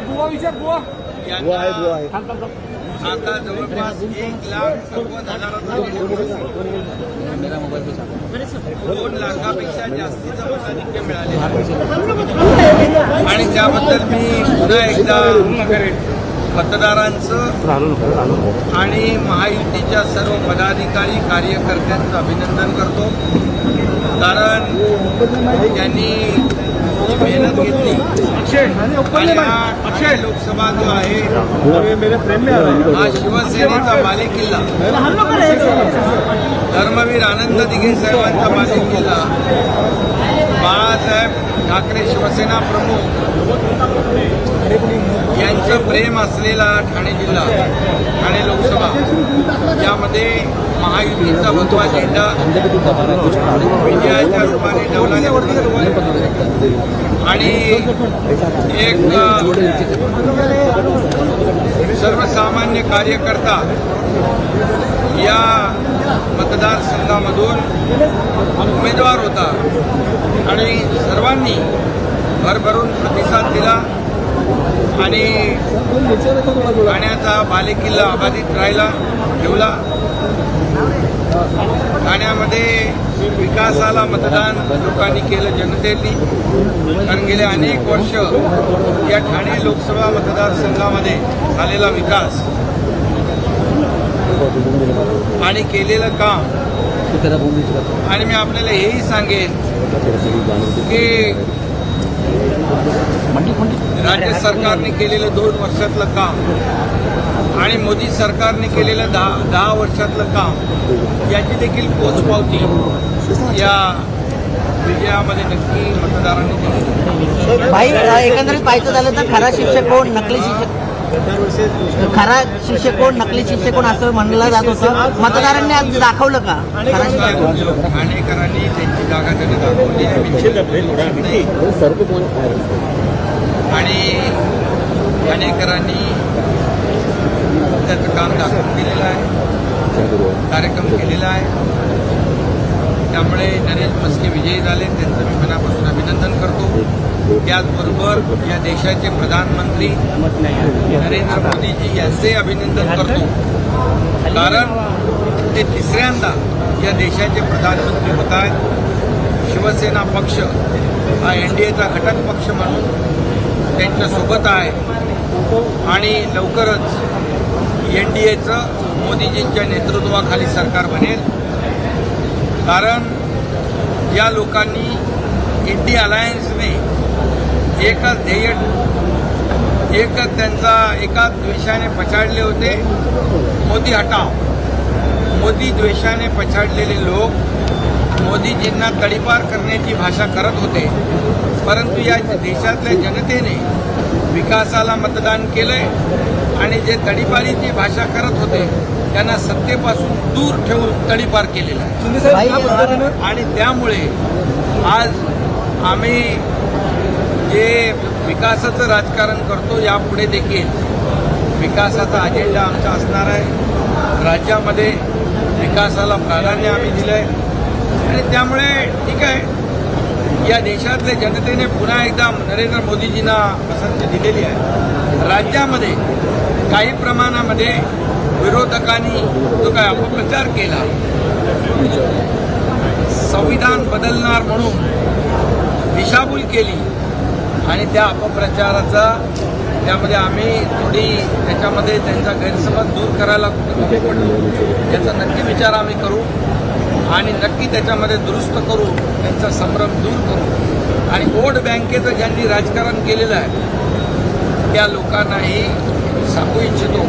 बुवा विचार बुवा बुवा आहे बुवा आहे आता जवळपास एक लाख हजाराचा दोन लाखापेक्षा जास्तीचं मताधिक्य मिळाले आणि त्याबद्दल मी पुन्हा एकदा मतदारांचं आणि महायुतीच्या सर्व पदाधिकारी कार्यकर्त्यांचं अभिनंदन करतो. कारण त्यांनी जी मेहनत घेतली. अक्षय लोकसभा जो आहे हा शिवसेनेचा बालेकिल्ला धर्मवीर आनंद दिघे साहेबांचा बालेकिल्ला बाळासाहेब ठाकरे शिवसेना प्रमुख. यांचं प्रेम असलेला ठाणे जिल्हा ठाणे लोकसभा. यामध्ये महायुतीचा भगवा झेंडा विजयाच्या रूपाने डवलाने आणि एक सर्वसामान्य कार्यकर्ता या मतदारसंघामधून उमेदवार होता. आणि सर्वांनी भरभरून प्रतिसाद दिला आणि ठाण्याचा बालेकिल्ला अबाधित राहिला. ठेवला. ठाण्यामध्ये विकासाला मतदान लोकांनी केलं जनतेनी. कारण गेले अनेक वर्ष या ठाणे लोकसभा मतदारसंघामध्ये झालेला विकास आणि केलेलं काम. आणि मी आपल्याला हेही सांगेन की राज्य सरकारने केलेलं दोन वर्षातलं काम आणि मोदी सरकारने केलेलं दहा दहा वर्षातलं काम याची देखील पोचपावती या विजयामध्ये नक्की मतदारांनी दिली. एकंदरीत पाहायचं झालं तर खरा शिक्षक कोण? नकली शिक्षक? खरा शिक्षक कोण नकली शिक्षक कोण असं म्हणलं जात होतं. मतदारांनी आज दाखवलं का? खरा शिक्षक कोण? ठाणेकरांनी त्यांची जागा त्यांनी दाखवली. आणि काम दाखवून दिलेलं आहे. कार्यक्रम केलेला आहे. त्यामुळे नरेश मस्के विजयी झाले. त्यांचं मी मनापासून अभिनंदन करतो. त्याचबरोबर या देशाचे प्रधानमंत्री नरेंद्र मोदीजी यांचे अभिनंदन करतो. कारण ते तिसऱ्यांदा या देशाचे प्रधानमंत्री होत आहेत शिवसेना पक्ष हा एन डी एचा घटक पक्ष म्हणून त्यांच्यासोबत आहे. आणि लवकरच एन डी एचं मोदीजींच्या नेतृत्वाखाली सरकार बनेल. कारण या लोकांनी इंडिया अलायन्सने एकच ध्येय एकच त्यांचा एकाच द्वेषाने पछाडले होते. मोदी हटाव. मोदी द्वेषाने पछाडलेले लोक मोदीजींना तडीपार करण्याची भाषा करत होते. परंतु या देशातल्या जनतेने विकासाला मतदान केलंय आणि जे तडीपारीची भाषा करत होते त्यांना सत्तेपासून दूर ठेवून तडीपार केलेला आहे. आणि त्यामुळे आज आम्ही जे विकासाचं राजकारण करतो यापुढे देखील विकासाचा अजेंडा आमचा असणार आहे. राज्यामध्ये विकासाला प्राधान्य आम्ही दिलं आहे आणि त्यामुळे ठीक आहे. या देशातल्या जनतेने पुन्हा एकदा नरेंद्र मोदीजींना पसंती दिलेली आहे. राज्यामध्ये काही प्रमाणामध्ये विरोधकांनी जो काय अपप्रचार केला संविधान बदलणार म्हणून दिशाभूल केली आणि त्या अपप्रचाराचा त्यामध्ये आम्ही थोडी त्याच्यामध्ये त्यांचा गैरसमज दूर करायला कमी पडलो याचा नक्की विचार आम्ही करू आणि नक्की त्याच्यामध्ये दुरुस्त करू त्यांचा संभ्रम दूर करू. आणि वोट बँकेचं ज्यांनी राजकारण केलेलं आहे त्या लोकांनाही सांगू इच्छितो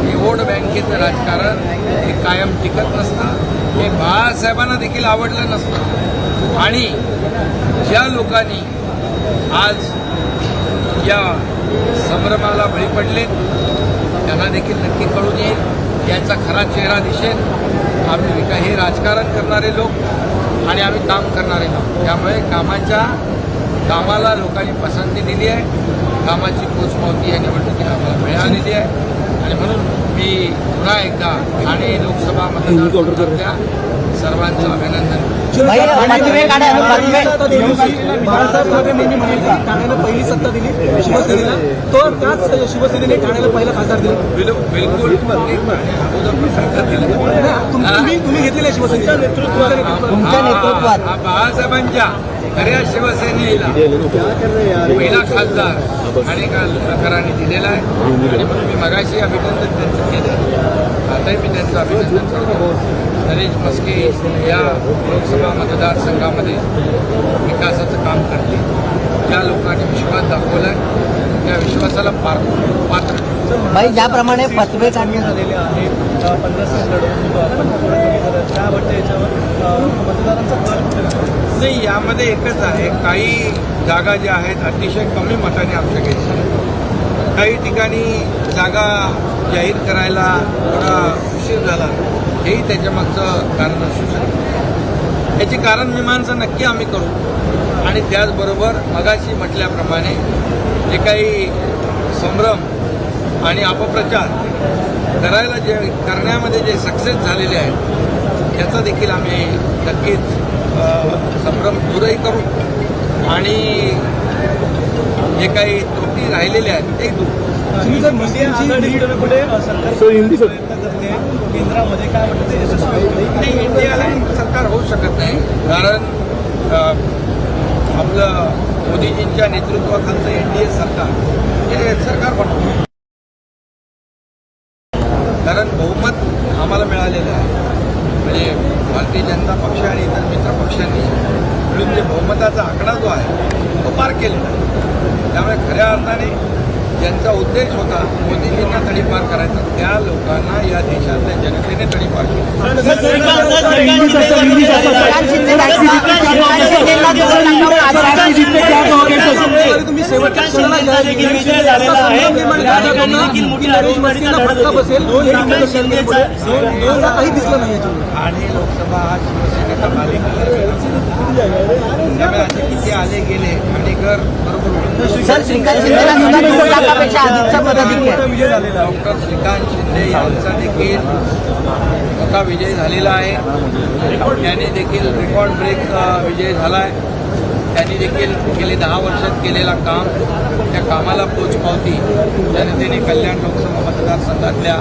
की वोट बँकेचं राजकारण हे कायम टिकत नसतं. हे बाळासाहेबांना देखील आवडलं नसतं. आणि ज्या लोकांनी आज या संभ्रमाला बळी पडले. त्यांना देखील नक्की कळून येईल यांचा खरा चेहरा दिसेल. आम्ही विका हे राजकारण करणारे लोक आणि आम्ही काम करणारे लोक. त्यामुळे कामाच्या कामाला लोकांनी पसंती दिली आहे. कामाची पोचपावती या निवडणुकीला आम्हाला मिळालेली आहे. आणि म्हणून मी पुन्हा एकदा ठाणे लोकसभा मतदारसंघातल्या सर्वांचं अभिनंदन बाळासाहेब ठाकरे यांनी म्हटलं की ठाण्याला पहिली सत्ता दिली शिवसेनेला तो त्याच शिवसेनेने ठाण्याला पहिला खासदार दिला बिलकुल तुम्ही तुम्ही घेतलेल्या शिवसेनेच्या नेतृत्वात तुमच्या नेतृत्वात हा बाळासाहेबांच्या खऱ्या शिवसेनेला पहिला खासदार आणि कराने दिलेला आहे आणि म्हणून मी मगाशी अभिनंदन त्यांचं केलं आताही मी त्यांचं अभिनंदन करतो नरेश मस्के या लोकसभा मतदारसंघामध्ये विकासाचं काम करतील. ज्या लोकांनी विश्वास दाखवला आहे त्या विश्वासाला पार पात्र भाई ज्याप्रमाणे फसवे काढण्यात कुठे लागतो? नाही यामध्ये एकच आहे काही जागा ज्या आहेत अतिशय कमी मताने आमच्या घेतल्या काही ठिकाणी जागा जाहीर करायला थोडा उशीर झाला. हेही त्याच्यामागचं कारण असू शकतं. याची कारण मीमांसा नक्की आम्ही करू. आणि त्याचबरोबर मगाशी म्हटल्याप्रमाणे जे काही संभ्रम आणि अपप्रचार करायला जे करण्यामध्ये जे सक्सेस झालेले आहेत याचा देखील आम्ही नक्कीच संभ्रम दूरही करू. आणि जे काही त्रुटी राहिलेल्या आहेत तेही दूर. करू. केंद्रामध्ये काय म्हणतात यशस्वी नाही इंडियाला सरकार होऊ शकत नाही. कारण आपलं मोदीजींच्या नेतृत्वाखालचं एन डी ए सरकार हे सरकार बनवतो. कारण बहुमत आम्हाला मिळालेलं आहे. म्हणजे भारतीय जनता पक्ष आणि इतर मित्र पक्षांनी मिळून जे बहुमताचा आकडा जो आहे तो पार केलेला आहे. त्यामुळे खऱ्या अर्थाने ज्यांचा उद्देश होता मोदीजींना तडीपार करायचा त्या लोकांना या देशातल्या जनतेने तडीपार ठाणे लोकसभा हा शिवसेनेचा मालिका त्यामुळे असे किती आले गेले बरोबर ओळखतात. सर श्रीकांत शिंदेला सुद्धा दोन लाखापेक्षा अधिकचा मताधिक्य आहे. विजय झालेला आहे. डॉक्टर श्रीकांत शिंदे यांचा देखील मोठा विजय झालेला आहे. त्यांनी देखील रेकॉर्ड ब्रेक अ, विजय झाला आहे त्यांनी देखील गेले दहा वर्षात केलेला काम त्या कामाला पोचपावती जनतेने कल्याण लोकसभा मतदारसंघातल्या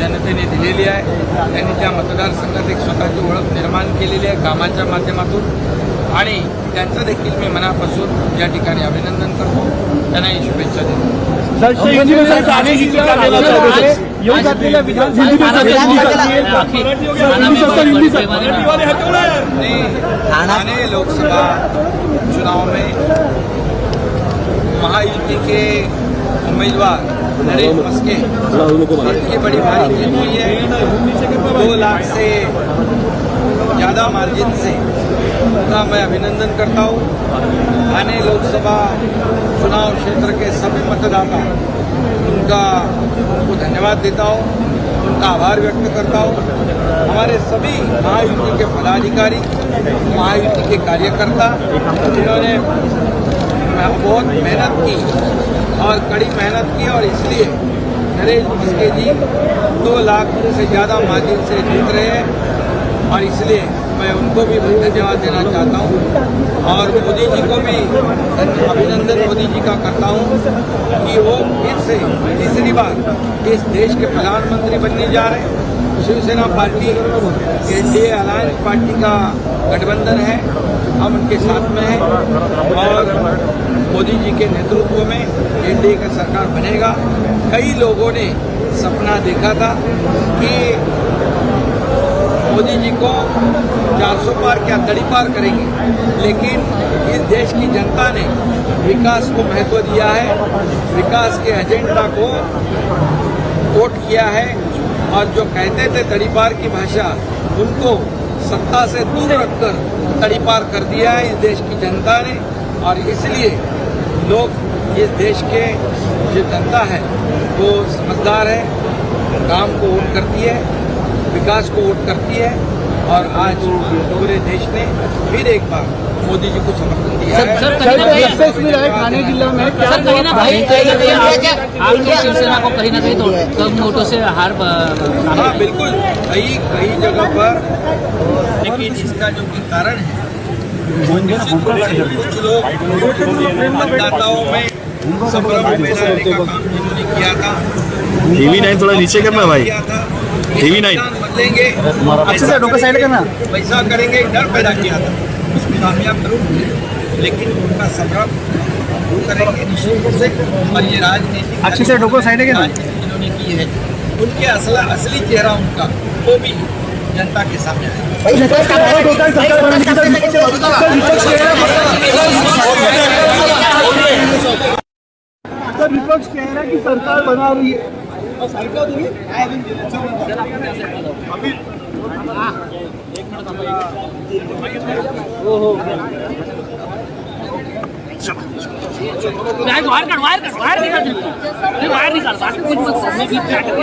जनतेने दिलेली आहे. त्यांनी त्या मतदारसंघात एक स्वतःची ओळख निर्माण केलेली आहे कामाच्या माध्यमातून. आणि त्यांचं देखील मी मनापासून या ठिकाणी अभिनंदन करतो. त्यांनाही शुभेच्छा देतो. लोकसभा चुनाव में महायुति के उम्मीदवार नरेश मस्के बड़ी भारी जीत हुई है. दो लाख से ज़्यादा मार्जिन से उनका मैं अभिनंदन करता हूँ। ठाणे लोकसभा चुनाव क्षेत्र के सभी मतदाता, उनका उनको धन्यवाद देता हूँ, उनका आभार व्यक्त करता हूँ। हमारे सभी महायुति के पदाधिकारी, महायुति के कार्यकर्ता, जिन्होंने बहुत मेहनत की और कड़ी मेहनत की और इसलिए नरेश मस्के जी दो लाख से ज़्यादा मार्जिन से जीत रहे हैं और इसलिए मैं उनको भी धन्यवाद देना चाहता हूँ और मोदी जी को भी अभिनंदन मोदी जी का करता हूँ कि वो फिर से तीसरी बार इस देश के प्रधानमंत्री बनने जा रहे हैं। Shiv Sena party NDA alliance party का गठबंधन है। हम उनके साथ में हैं और मोदी जी के नेतृत्व में एनडीए का सरकार बनेगा। कई लोगों ने सपना देखा था कि मोदी जी को 400 पार क्या दड़ी पार करेंगे? लेकिन इस देश की जनता ने विकास को महत्व दिया है, विकास के एजेंडा को वोट किया है और जो कहते थे तड़ी पार की भाषा, उनको सत्ता से दूर रखकर तड़ी पार कर दिया है इस देश की जनता ने। और इसलिए लोग इस देश के जो जनता है, वो समझदार है, काम को वोट करती है। विकास को वोट करती है और आज पूरे देश ने फिर एक बार मोदी जी को समर्थन दिया है। सर कहीं ना कहीं ठाणे जिल्हा में सर कहीं ना कहीं आपकी शिवसेना को कहीं ना कहीं तो कम वोटों से हार हाँ बिल्कुल। कई कई जगह पर लेकिन इसका जो कारण है कुछ लोग मतदाताओं में टीवी नाइन थोड़ा नीचे करना भाई टीवी नाइन अच्छे से डोकं साइड करना पैसा करेंगे डर पैदा किया था उसको कामयाब करूँ लेकिन उनका संभ्रम दूर करेंगे निश्चित रूप से और ये राजनीतिक अच्छे से डोकं साइड है? राजनीति जिन्होंने की है उनके असला असली चेहरा उनका वो भी जनता के सामने तर विपक्ष कह रहा है कि सरकार बना रही है बाहेर बाहेर काढ बाहेर काढ बाहेर निकाल तुम्ही बाहेर निकाल बाकी कुछ मत- मी बीच में आके-